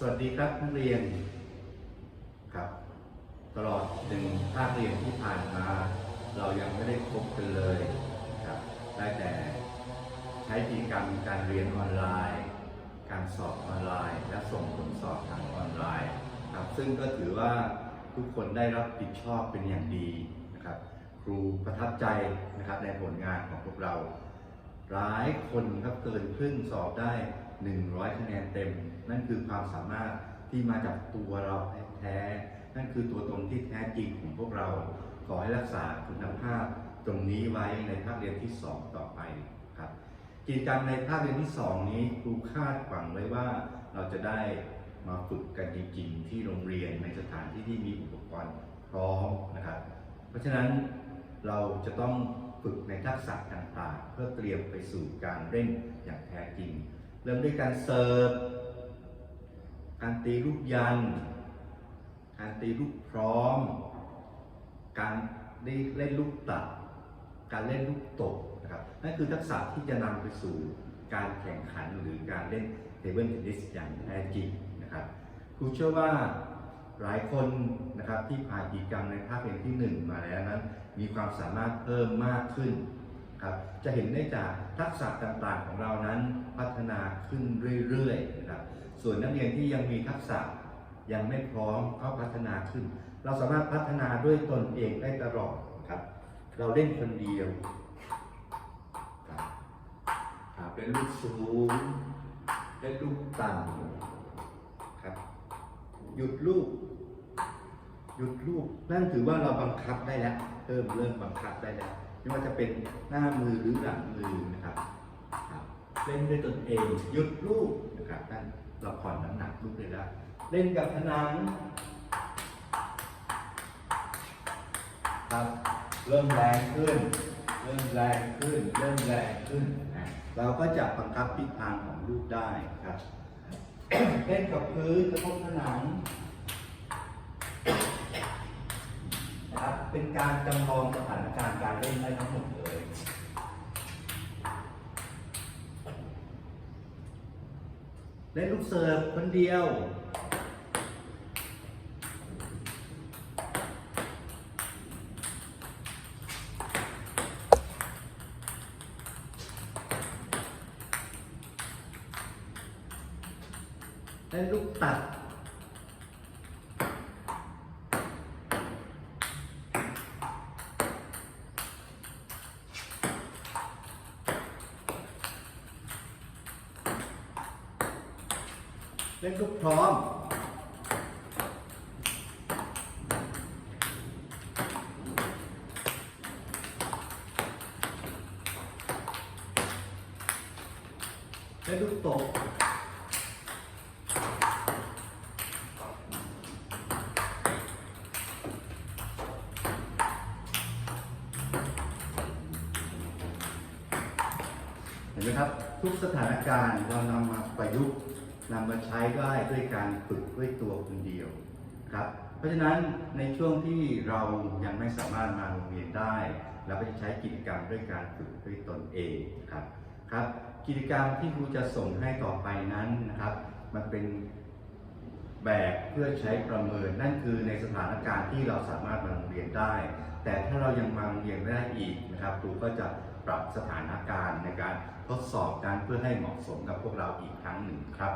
สวัสดีครับนักเรียนครับตลอดหนึ่งภาคเรียนที่ผ่านมา เรายังไม่ได้พบกันเลยครับได้แต่ใช้กิจกรรมการเรียนออนไลน์ การสอบออนไลน์ และส่งผลสอบทางออนไลน์ครับซึ่งก็ถือว่าทุกคนได้รับผิดชอบเป็นอย่างดีนะครับครูประทับใจนะครับในผลงานของพวกเรา หลายคนครับเกินครึ่งสอบได้ 100 คะแนนเต็ม นั่นคือความสามารถที่มาจากตัวเราแท้ๆนั่นคือตัวตนที่แท้จริงของพวกเรา ขอให้รักษาคุณภาพตรงนี้ไว้ในภาคเรียนที่ 2 ต่อไปครับกิจกรรมในภาคเรียนที่ 2 นี้ครูคาดหวังไว้ว่าเราจะได้มาฝึกกันจริงๆ ที่โรงเรียนในสถานที่ที่มีอุปกรณ์พร้อมนะครับ เพราะฉะนั้นเราจะต้องฝึกในทักษะต่างๆ เพื่อเตรียมไปสู่การเล่นอย่างแท้จริง เริ่มด้วยการเสิร์ฟ การตีลูกยัน การตีลูกพร้อม การได้เล่นลูกตัด การเล่นลูกตกนะครับ นั่นคือทักษะที่จะนำไปสู่การแข่งขันหรือการเล่นเทเบิลเทนนิสอย่างแท้จริงนะครับ ครูเชื่อว่าหลายคนนะครับที่ผ่านกิจกรรมในภาคเรียนที่ 1 มาแล้วนั้น มีความสามารถเพิ่มมากขึ้น ครับจะเห็นได้จากทักษะต่างๆของเรานั้นพัฒนาขึ้นเรื่อยๆนะครับส่วนนักเรียนที่ยังมีทักษะยังไม่พร้อมก็พัฒนาขึ้น เราสามารถพัฒนาด้วยตนเองได้ตลอดครับ เราเล่นคนเดียวครับครับเป็นลูกสูงเป็นลูกต่ำครับหยุดลูกหยุดลูกนั่นถือว่าเราบังคับได้แล้วเริ่มเริ่มบังคับได้แล้ว ไม่ว่าจะเป็นหน้ามือหรือหลังมือนะครับเล่นด้วยตนเองหยุดลูกนะครับนั่นเราผ่อนน้ำหนักลูกได้แล้วเล่นกับผนังครับเริ่มแรงขึ้น เริ่มแรงขึ้น เริ่มแรงขึ้นอะเราก็จะบังคับทิศทางของลูกได้ครับเล่นกับพื้นกระทบผนังนะครับ เป็นการจำลองสถานการณ์การเล่นได้ทั้งหมดเลย เล่นลูกเสิร์ฟคนเดียวเล่นลูกตัด เล่นลูกพร้อม เล่นลูกตกเห็นไหมครับ ทุกสถานการณ์เรานำมาประยุกต์ นำมาใช้ได้ด้วยการฝึกด้วยตัวคนเดียวครับ เพราะฉะนั้นในช่วงที่เรายังไม่สามารถมาโรงเรียนได้ เราก็จะใช้กิจกรรมด้วยการฝึกด้วยตนเองครับครับ กิจกรรมที่ครูจะส่งให้ต่อไปนั้นนะครับ มันเป็นแบบเพื่อใช้ประเมินนั่นคือในสถานการณ์ที่เราสามารถมาโรงเรียนได้ แต่ถ้าเรายังมาโรงเรียนไม่ได้อีกนะครับครูก็จะปรับสถานการณ์ในการทดสอบการเพื่อให้เหมาะสมกับพวกเราอีกครั้งหนึ่งครับ